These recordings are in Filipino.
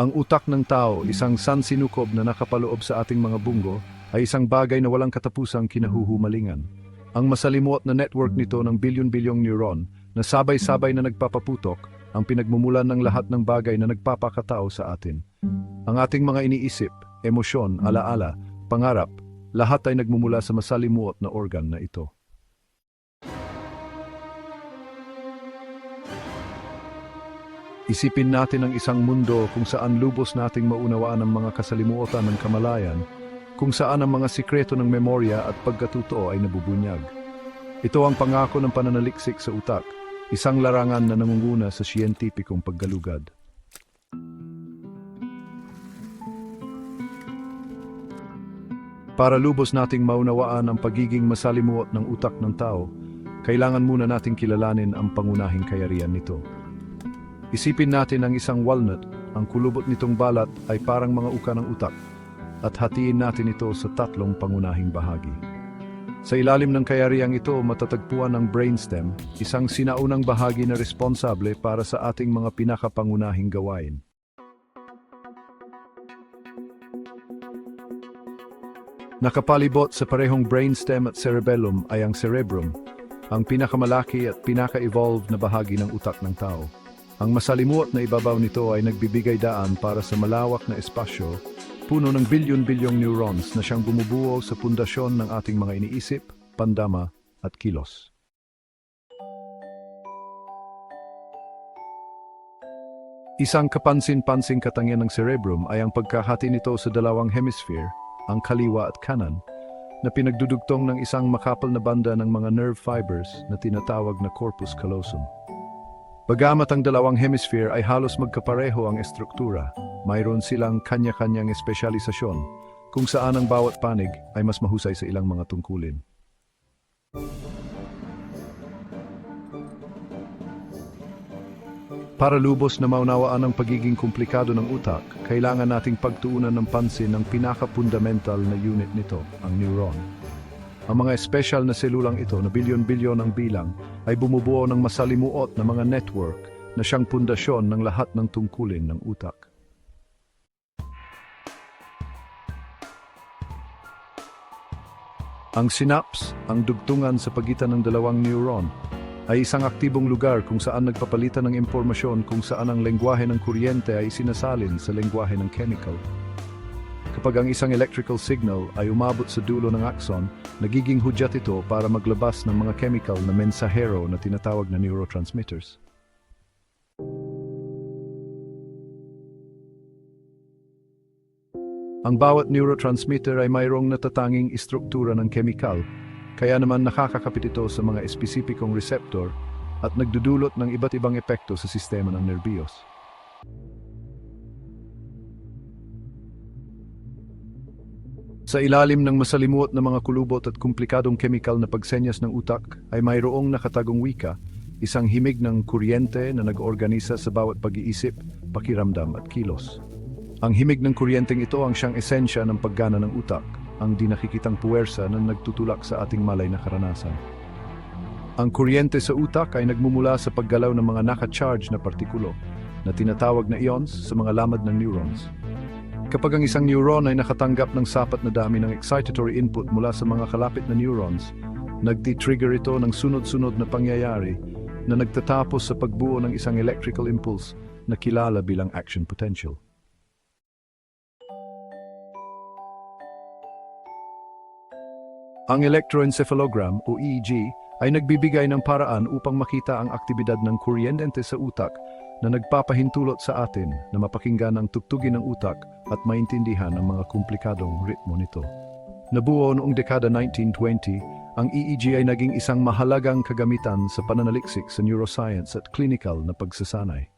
Ang utak ng tao, isang sansinukob na nakapaloob sa ating mga bunggo, ay isang bagay na walang katapusang kinahuhumalingan. Ang masalimuot na network nito ng bilyon-bilyong neuron na sabay-sabay na nagpapaputok ang pinagmumulan ng lahat ng bagay na nagpapakatao sa atin. Ang ating mga iniisip, emosyon, alaala, pangarap, lahat ay nagmumula sa masalimuot na organ na ito. Isipin natin ang isang mundo kung saan lubos nating maunawaan ang mga kasalimuotan ng kamalayan, kung saan ang mga sikreto ng memorya at pagkatuto ay nabubunyag. Ito ang pangako ng pananaliksik sa utak, isang larangan na nangunguna sa siyentipikong paggalugad. Para lubos nating maunawaan ang pagiging masalimuot ng utak ng tao, kailangan muna nating kilalanin ang pangunahing kayarian nito. Isipin natin ang isang walnut, ang kulubot nitong balat ay parang mga uka ng utak, at hatiin natin ito sa tatlong pangunahing bahagi. Sa ilalim ng kayariang ito matatagpuan ang brainstem, isang sinaunang bahagi na responsable para sa ating mga pinakapangunahing gawain. Nakapalibot sa parehong brainstem at cerebellum ay ang cerebrum, ang pinakamalaki at pinaka-evolved na bahagi ng utak ng tao. Ang masalimuot na ibabaw nito ay nagbibigay daan para sa malawak na espasyo, puno ng bilyon-bilyong neurons na siyang bumubuo sa pundasyon ng ating mga iniisip, pandama at kilos. Isang kapansin-pansing katangian ng cerebrum ay ang pagkahati nito sa dalawang hemisphere, ang kaliwa at kanan, na pinagdudugtong ng isang makapal na banda ng mga nerve fibers na tinatawag na corpus callosum. Bagamat ang dalawang hemisphere ay halos magkapareho ang estruktura, mayroon silang kanya-kanyang espesyalisasyon kung saan ang bawat panig ay mas mahusay sa ilang mga tungkulin. Para lubos na maunawaan ang pagiging komplikado ng utak, kailangan nating pagtuunan ng pansin ang pinaka-fundamental na unit nito, ang neuron. Ang mga espesyal na selulang ito na bilyon-bilyon ang bilang ay bumubuo ng masalimuot na mga network na siyang pundasyon ng lahat ng tungkulin ng utak. Ang synapse, ang dugtungan sa pagitan ng dalawang neuron, ay isang aktibong lugar kung saan nagpapalitan ng impormasyon kung saan ang lengguwahe ng kuryente ay sinasalin sa lengguwahe ng chemical. Kapag ang isang electrical signal ay umabot sa dulo ng axon, nagiging hudyat ito para maglabas ng mga chemical na mensahero na tinatawag na neurotransmitters. Ang bawat neurotransmitter ay mayroong natatanging istruktura ng chemical, kaya naman nakakakapit ito sa mga espesipikong receptor at nagdudulot ng iba't ibang epekto sa sistema ng nerbiyos. Sa ilalim ng masalimuot na mga kulubot at komplikadong chemical na pagsenyas ng utak ay mayroong nakatagong wika, isang himig ng kuryente na nag-organisa sa bawat pag-iisip, pakiramdam at kilos. Ang himig ng kuryenteng ito ang siyang esensya ng paggana ng utak, ang di nakikitang puwersa na nagtutulak sa ating malay na karanasan. Ang kuryente sa utak ay nagmumula sa paggalaw ng mga naka-charge na partikulo na tinatawag na ions sa mga lamad ng neurons. Kapag ang isang neuron ay nakatanggap ng sapat na dami ng excitatory input mula sa mga kalapit na neurons, nagti-trigger ito ng sunod-sunod na pangyayari na nagtatapos sa pagbuo ng isang electrical impulse na kilala bilang action potential. Ang electroencephalogram o EEG ay nagbibigay ng paraan upang makita ang aktibidad ng kuryente sa utak na nagpapahintulot sa atin na mapakinggan ang tugtugin ng utak at maintindihan ang mga komplikadong ritmo nito. Nabuo noong dekada 1920, ang EEG ay naging isang mahalagang kagamitan sa pananaliksik sa neuroscience at clinical na pagsasanay.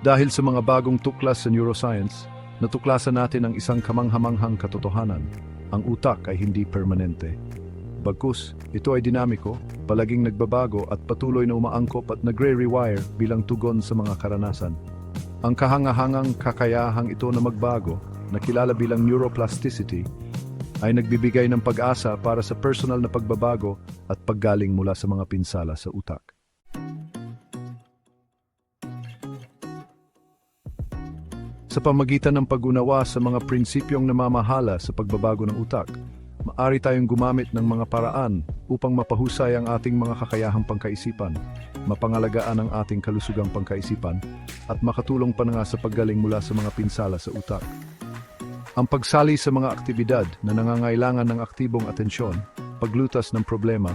Dahil sa mga bagong tuklas sa neuroscience, natuklasan natin ang isang kamanghamanghang katotohanan. Ang utak ay hindi permanente. Bagkus, ito ay dinamiko, palaging nagbabago at patuloy na umaangkop at nagre-rewire bilang tugon sa mga karanasan. Ang kahangahangang kakayahang ito na magbago, na kilala bilang neuroplasticity, ay nagbibigay ng pag-asa para sa personal na pagbabago at paggaling mula sa mga pinsala sa utak. Sa pamagitan ng pag-unawa sa mga prinsipyong namamahala sa pagbabago ng utak, maari tayong gumamit ng mga paraan upang mapahusay ang ating mga kakayahang pangkaisipan, mapangalagaan ang ating kalusugang pangkaisipan, at makatulong pa nga sa paggaling mula sa mga pinsala sa utak. Ang pagsali sa mga aktibidad na nangangailangan ng aktibong atensyon, paglutas ng problema,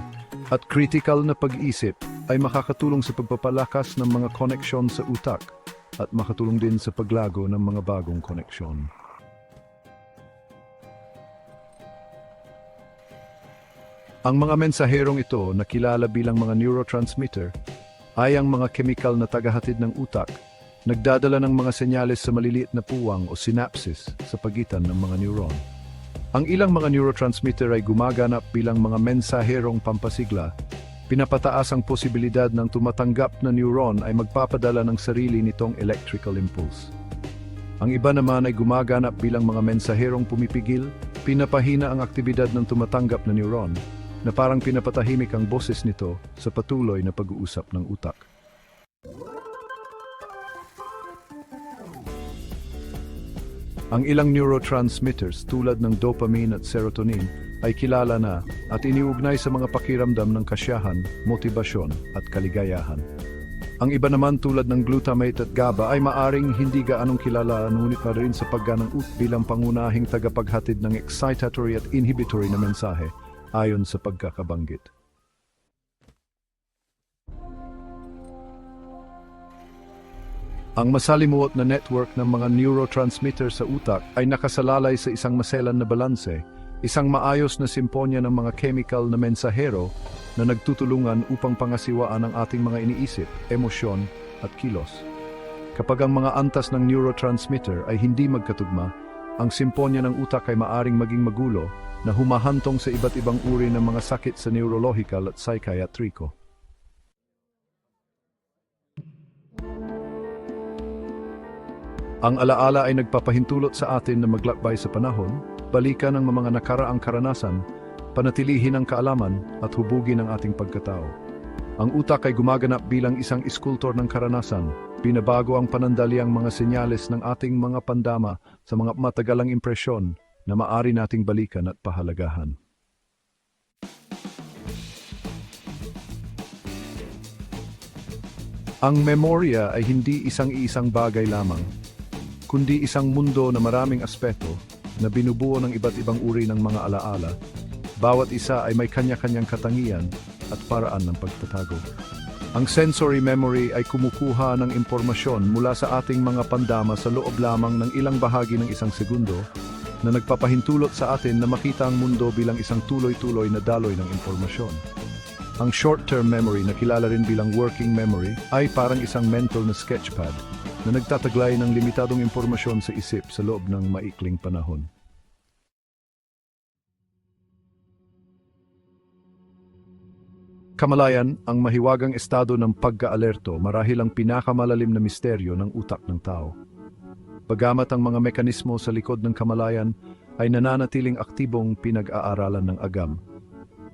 at critical na pag-isip ay makakatulong sa pagpapalakas ng mga koneksyon sa utak at makatulong din sa paglago ng mga bagong koneksyon. Ang mga mensaherong ito na kilala bilang mga neurotransmitter ay ang mga chemical na tagahatid ng utak, nagdadala ng mga senyales sa maliliit na puwang o synapses sa pagitan ng mga neuron. Ang ilang mga neurotransmitter ay gumaganap bilang mga mensaherong pampasigla, pinapataas ang posibilidad ng tumatanggap na neuron ay magpapadala ng sarili nitong electrical impulse. Ang iba naman ay gumaganap bilang mga mensaherong pumipigil, pinapahina ang aktibidad ng tumatanggap na neuron, na parang pinapatahimik ang boses nito sa patuloy na pag-uusap ng utak. Ang ilang neurotransmitters tulad ng dopamine at serotonin ay kilala na at iniugnay sa mga pakiramdam ng kasiyahan, motibasyon at kaligayahan. Ang iba naman tulad ng glutamate at GABA ay maaring hindi gaanong kilala ngunit pa rin sa pagganang ut bilang pangunahing tagapaghatid ng excitatory at inhibitory na mensahe ayon sa pagkakabanggit. Ang masalimuot na network ng mga neurotransmitter sa utak ay nakasalalay sa isang maselan na balanse, isang maayos na simponya ng mga chemical na mensahero na nagtutulungan upang pangasiwaan ang ating mga iniisip, emosyon at kilos. Kapag ang mga antas ng neurotransmitter ay hindi magkatugma, ang simponya ng utak ay maaring maging magulo na humahantong sa iba't ibang uri ng mga sakit sa neurological at psychiatriko. Ang alaala ay nagpapahintulot sa atin na maglakbay sa panahon, balikan ang mga nakaraang karanasan, panatilihin ang kaalaman at hubugin ang ating pagkatao. Ang utak ay gumaganap bilang isang iskultor ng karanasan, binabago ang panandaliang mga senyales ng ating mga pandama sa mga matagalang impresyon na maari nating balikan at pahalagahan. Ang memorya ay hindi isang-iisang bagay lamang, kundi isang mundo na maraming aspeto na binubuo ng iba't ibang uri ng mga alaala. Bawat isa ay may kanya-kanyang katangian at paraan ng pagtatago. Ang sensory memory ay kumukuha ng impormasyon mula sa ating mga pandama sa loob lamang ng ilang bahagi ng isang segundo na nagpapahintulot sa atin na makita ang mundo bilang isang tuloy-tuloy na daloy ng impormasyon. Ang short-term memory na kilala rin bilang working memory ay parang isang mental na sketchpad na nagtataglay ng limitadong impormasyon sa isip sa loob ng maikling panahon. Kamalayan, ang mahiwagang estado ng pagka-alerto marahil ang pinakamalalim na misteryo ng utak ng tao. Bagamat ang mga mekanismo sa likod ng kamalayan ay nananatiling aktibong pinag-aaralan ng agam,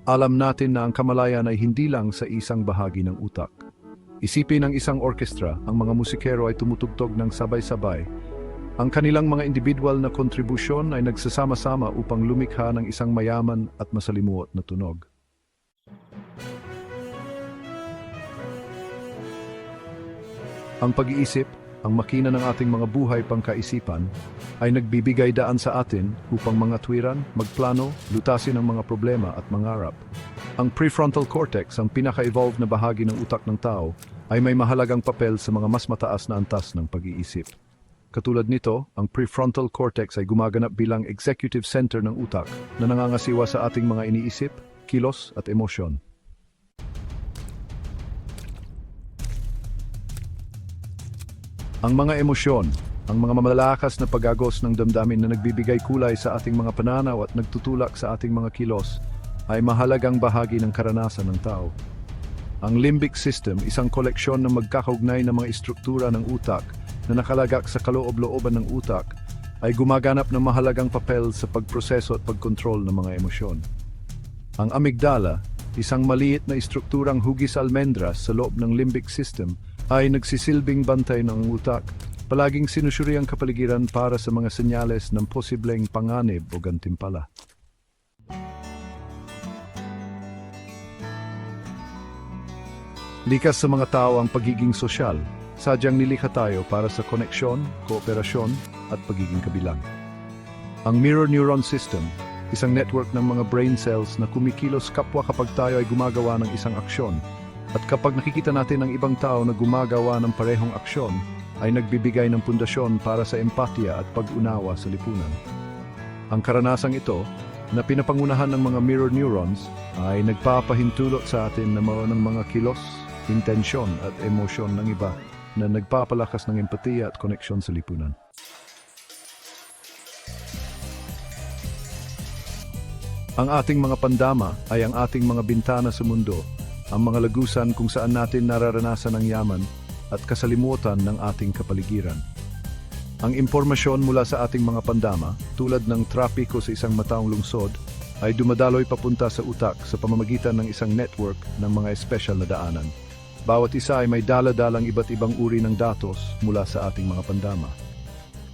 alam natin na ang kamalayan ay hindi lang sa isang bahagi ng utak. Isipin ng isang orkestra, ang mga musikero ay tumutugtog ng sabay-sabay. Ang kanilang mga individual na kontribusyon ay nagsasama-sama upang lumikha ng isang mayaman at masalimuot na tunog. Ang pag-iisip, ang makina ng ating mga buhay pangkaisipan, ay nagbibigay daan sa atin upang mga tuwiran, magplano, lutasin ang mga problema at mangarap. Ang prefrontal cortex, ang pinaka-evolved na bahagi ng utak ng tao, ay may mahalagang papel sa mga mas mataas na antas ng pag-iisip. Katulad nito, ang prefrontal cortex ay gumaganap bilang executive center ng utak na nangangasiwa sa ating mga iniisip, kilos at emosyon. Ang mga emosyon, ang mga mamalakas na pagagos ng damdamin na nagbibigay kulay sa ating mga pananaw at nagtutulak sa ating mga kilos, ay mahalagang bahagi ng karanasan ng tao. Ang limbic system, isang koleksyon ng magkakaugnay ng mga istruktura ng utak na nakalagak sa kaloob-looban ng utak, ay gumaganap ng mahalagang papel sa pagproseso at pagkontrol ng mga emosyon. Ang amygdala, isang maliit na istrukturang hugis almendras sa loob ng limbic system, ay nagsisilbing bantay ng utak, palaging sinusuri ang kapaligiran para sa mga senyales ng posibleng panganib o gantimpala. Likas sa mga tao ang pagiging sosyal, sadyang nilikha tayo para sa koneksyon, kooperasyon at pagiging kabilang. Ang mirror neuron system, isang network ng mga brain cells na kumikilos kapwa kapag tayo ay gumagawa ng isang aksyon. At kapag nakikita natin ang ibang tao na gumagawa ng parehong aksyon, ay nagbibigay ng pundasyon para sa empatya at pag-unawa sa lipunan. Ang karanasang ito, na pinapangunahan ng mga mirror neurons, ay nagpapahintulot sa atin na mga ng mga kilos, intensyon at emosyon ng iba na nagpapalakas ng empatiya at koneksyon sa lipunan. Ang ating mga pandama ay ang ating mga bintana sa mundo, ang mga lagusan kung saan natin nararanasan ang yaman at kasalimutan ng ating kapaligiran. Ang impormasyon mula sa ating mga pandama, tulad ng trapiko sa isang mataong lungsod, ay dumadaloy papunta sa utak sa pamamagitan ng isang network ng mga espesyal na daanan. Bawat isa ay may daladalang iba't ibang uri ng datos mula sa ating mga pandama.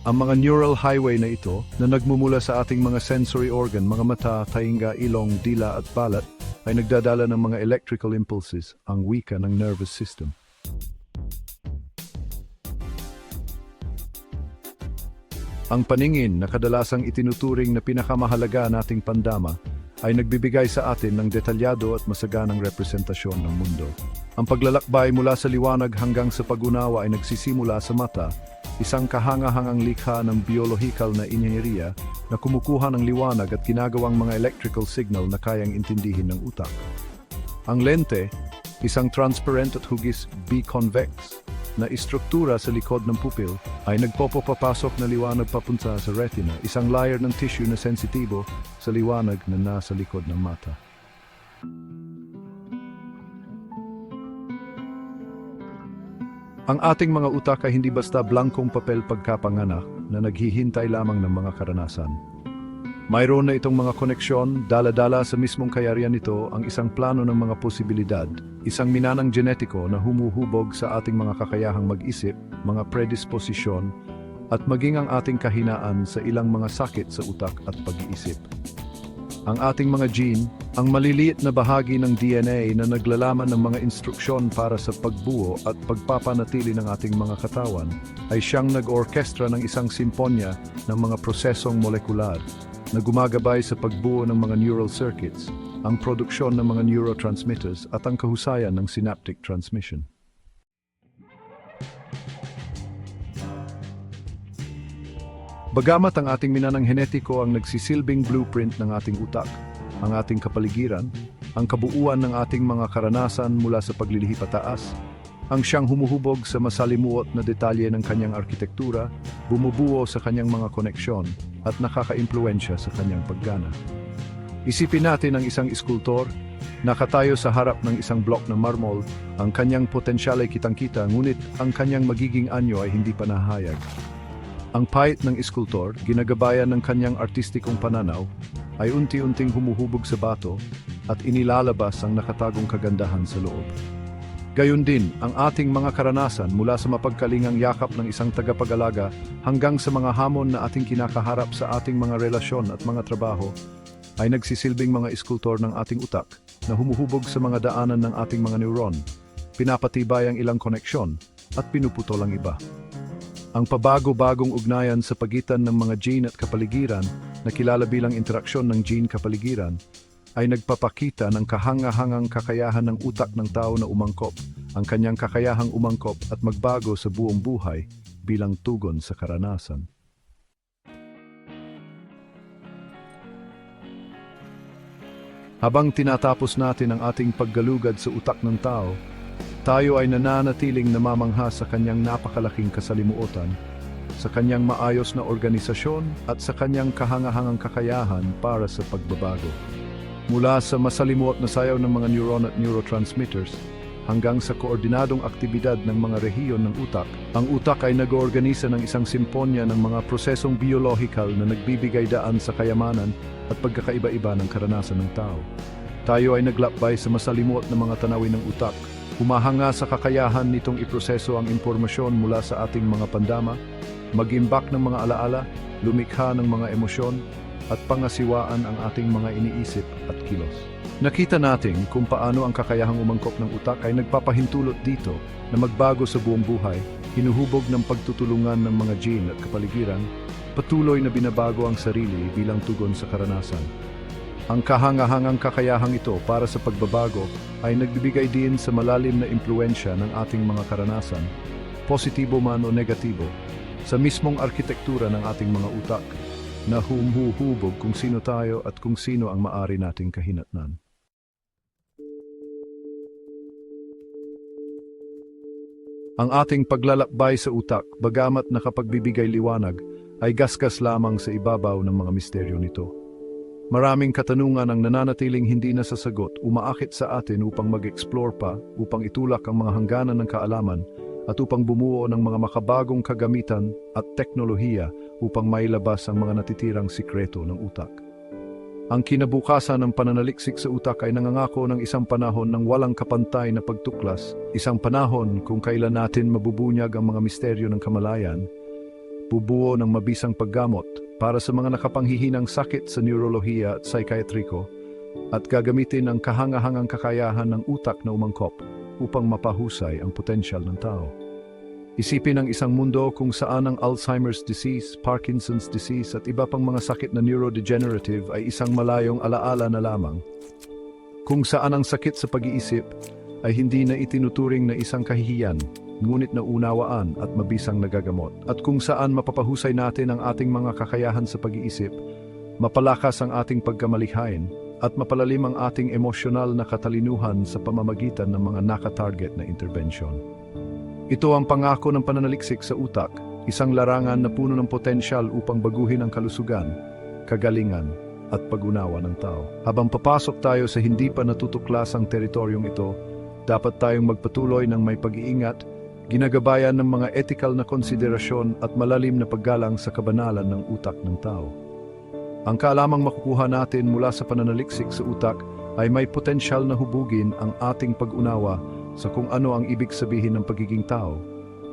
Ang mga neural highway na ito na nagmumula sa ating mga sensory organ, mga mata, tainga, ilong, dila at balat, ay nagdadala ng mga electrical impulses, ang wika ng nervous system. Ang paningin na kadalasang itinuturing na pinakamahalaga nating pandama ay nagbibigay sa atin ng detalyado at masaganang representasyon ng mundo. Ang paglalakbay mula sa liwanag hanggang sa pag-unawa ay nagsisimula sa mata, isang kahangahangang likha ng biolohikal na inyanyeriya na kumukuha ng liwanag at ginagawang mga electrical signal na kayang intindihin ng utak. Ang lente, isang transparent at hugis biconvex na istruktura sa likod ng pupil ay nagpopapapasok na liwanag papunta sa retina, isang layer ng tissue na sensitibo sa liwanag na nasa likod ng mata. Ang ating mga utak ay hindi basta blankong papel pagkapanganak na naghihintay lamang ng mga karanasan. Mayroon na itong mga koneksyon, dala-dala sa mismong kayarian nito ang isang plano ng mga posibilidad, isang minanang genetiko na humuhubog sa ating mga kakayahang mag-isip, mga predisposisyon, at maging ang ating kahinaan sa ilang mga sakit sa utak at pag-iisip. Ang ating mga gene, ang maliliit na bahagi ng DNA na naglalaman ng mga instruksyon para sa pagbuo at pagpapanatili ng ating mga katawan, ay siyang nag-orkestra ng isang simponya ng mga prosesong molekular na gumagabay sa pagbuo ng mga neural circuits, ang produksyon ng mga neurotransmitters at ang kahusayan ng synaptic transmission. Bagamat ang ating minanang henetiko ang nagsisilbing blueprint ng ating utak, ang ating kapaligiran, ang kabuuan ng ating mga karanasan mula sa paglilihi pataas, ang siyang humuhubog sa masalimuot na detalye ng kanyang arkitektura, bumubuo sa kanyang mga koneksyon at nakakaimpluensya sa kanyang paggana. Isipin natin ang isang iskultor, nakatayo sa harap ng isang blok ng marmol, ang kanyang potensyal ay kitang-kita ngunit ang kanyang magiging anyo ay hindi pa nahayag. Ang pahit ng iskultor, ginagabayan ng kanyang artistikong pananaw, ay unti-unting humuhubog sa bato at inilalabas ang nakatagong kagandahan sa loob. Gayon din, ang ating mga karanasan mula sa mapagkalingang yakap ng isang tagapag-alaga hanggang sa mga hamon na ating kinakaharap sa ating mga relasyon at mga trabaho, ay nagsisilbing mga iskultor ng ating utak na humuhubog sa mga daanan ng ating mga neuron, pinapatibay ang ilang koneksyon at pinuputol ang iba. Ang pabago-bagong ugnayan sa pagitan ng mga gene at kapaligiran na kilala bilang interaksyon ng gene-kapaligiran ay nagpapakita ng kahangahangang kakayahan ng utak ng tao na umangkop, ang kanyang kakayahang umangkop at magbago sa buong buhay bilang tugon sa karanasan. Habang tinatapos natin ang ating paggalugad sa utak ng tao, tayo ay nananatiling namamangha sa kanyang napakalaking kasalimuotan, sa kanyang maayos na organisasyon at sa kanyang kahangahangang kakayahan para sa pagbabago. Mula sa masalimuot na sayaw ng mga neuron at neurotransmitters, hanggang sa koordinadong aktibidad ng mga rehiyon ng utak. Ang utak ay nag-oorganisa ng isang simponya ng mga prosesong biolohikal na nagbibigay daan sa kayamanan at pagkakaiba-iba ng karanasan ng tao. Tayo ay naglakbay sa masalimuot na mga tanawin ng utak, humahanga sa kakayahan nitong iproseso ang impormasyon mula sa ating mga pandama, mag-imbak ng mga alaala, lumikha ng mga emosyon, at pangasiwaan ang ating mga iniisip at kilos. Nakita natin kung paano ang kakayahang umangkop ng utak ay nagpapahintulot dito na magbago sa buong buhay, hinuhubog ng pagtutulungan ng mga gene at kapaligiran, patuloy na binabago ang sarili bilang tugon sa karanasan. Ang kahangahangang kakayahang ito para sa pagbabago ay nagbibigay din sa malalim na impluensya ng ating mga karanasan, positibo man o negatibo, sa mismong arkitektura ng ating mga utak na humuhubog kung sino tayo at kung sino ang maari nating kahinatnan. Ang ating paglalakbay sa utak, bagamat nakapagbibigay liwanag, ay gasgas lamang sa ibabaw ng mga misteryo nito. Maraming katanungan ang nananatiling hindi nasasagot, umaakit sa atin upang mag-explore pa, upang itulak ang mga hangganan ng kaalaman, at upang bumuo ng mga makabagong kagamitan at teknolohiya upang mailabas ang mga natitirang sikreto ng utak. Ang kinabukasan ng pananaliksik sa utak ay nangangako ng isang panahon ng walang kapantay na pagtuklas, isang panahon kung kailan natin mabubunyag ang mga misteryo ng kamalayan, bubuo ng mabisang paggamot para sa mga nakapanghihinang sakit sa neurolohiya at psychiatriko, at gagamitin ang kahangahangang kakayahan ng utak na umangkop upang mapahusay ang potensyal ng tao. Isipin ang isang mundo kung saan ang Alzheimer's disease, Parkinson's disease at iba pang mga sakit na neurodegenerative ay isang malayong alaala na lamang. Kung saan ang sakit sa pag-iisip ay hindi na itinuturing na isang kahihiyan, ngunit naunawaan at mabisang nagagamot. At kung saan mapapahusay natin ang ating mga kakayahan sa pag-iisip, mapalakas ang ating pagkamalikhain, at mapalalim ang ating emosyonal na katalinuhan sa pamamagitan ng mga nakatarget na intervention. Ito ang pangako ng pananaliksik sa utak, isang larangan na puno ng potensyal upang baguhin ang kalusugan, kagalingan, at pag-unawa ng tao. Habang papasok tayo sa hindi pa natutuklasang teritoryong ito, dapat tayong magpatuloy ng may pag-iingat, ginagabayan ng mga ethical na konsiderasyon at malalim na paggalang sa kabanalan ng utak ng tao. Ang kaalamang makukuha natin mula sa pananaliksik sa utak ay may potensyal na hubugin ang ating pag-unawa sa kung ano ang ibig sabihin ng pagiging tao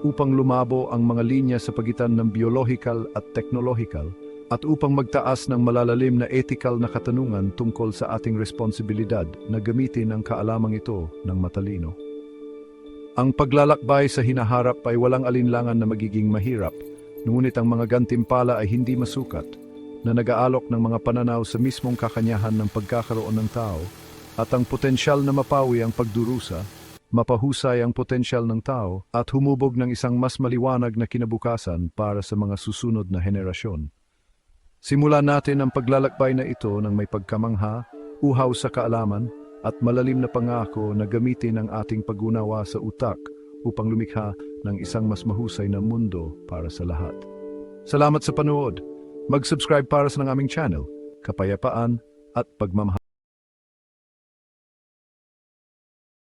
upang lumabo ang mga linya sa pagitan ng biological at technological at upang magtaas ng malalalim na ethical na katanungan tungkol sa ating responsibilidad na gamitin ang kaalamang ito ng matalino. Ang paglalakbay sa hinaharap ay walang alinlangan na magiging mahirap, ngunit ang mga gantimpala ay hindi masukat na nag-aalok ng mga pananaw sa mismong kakanyahan ng pagkakaroon ng tao at ang potensyal na mapawi ang pagdurusa, mapahusay ang potensyal ng tao at humubog ng isang mas maliwanag na kinabukasan para sa mga susunod na henerasyon. Simulan natin ang paglalakbay na ito ng may pagkamangha, uhaw sa kaalaman, at malalim na pangako na gamitin ang ating pag-unawa sa utak upang lumikha ng isang mas mahusay na mundo para sa lahat. Salamat sa panood! Mag-subscribe para sa ng aming channel, kapayapaan at pagmamahal.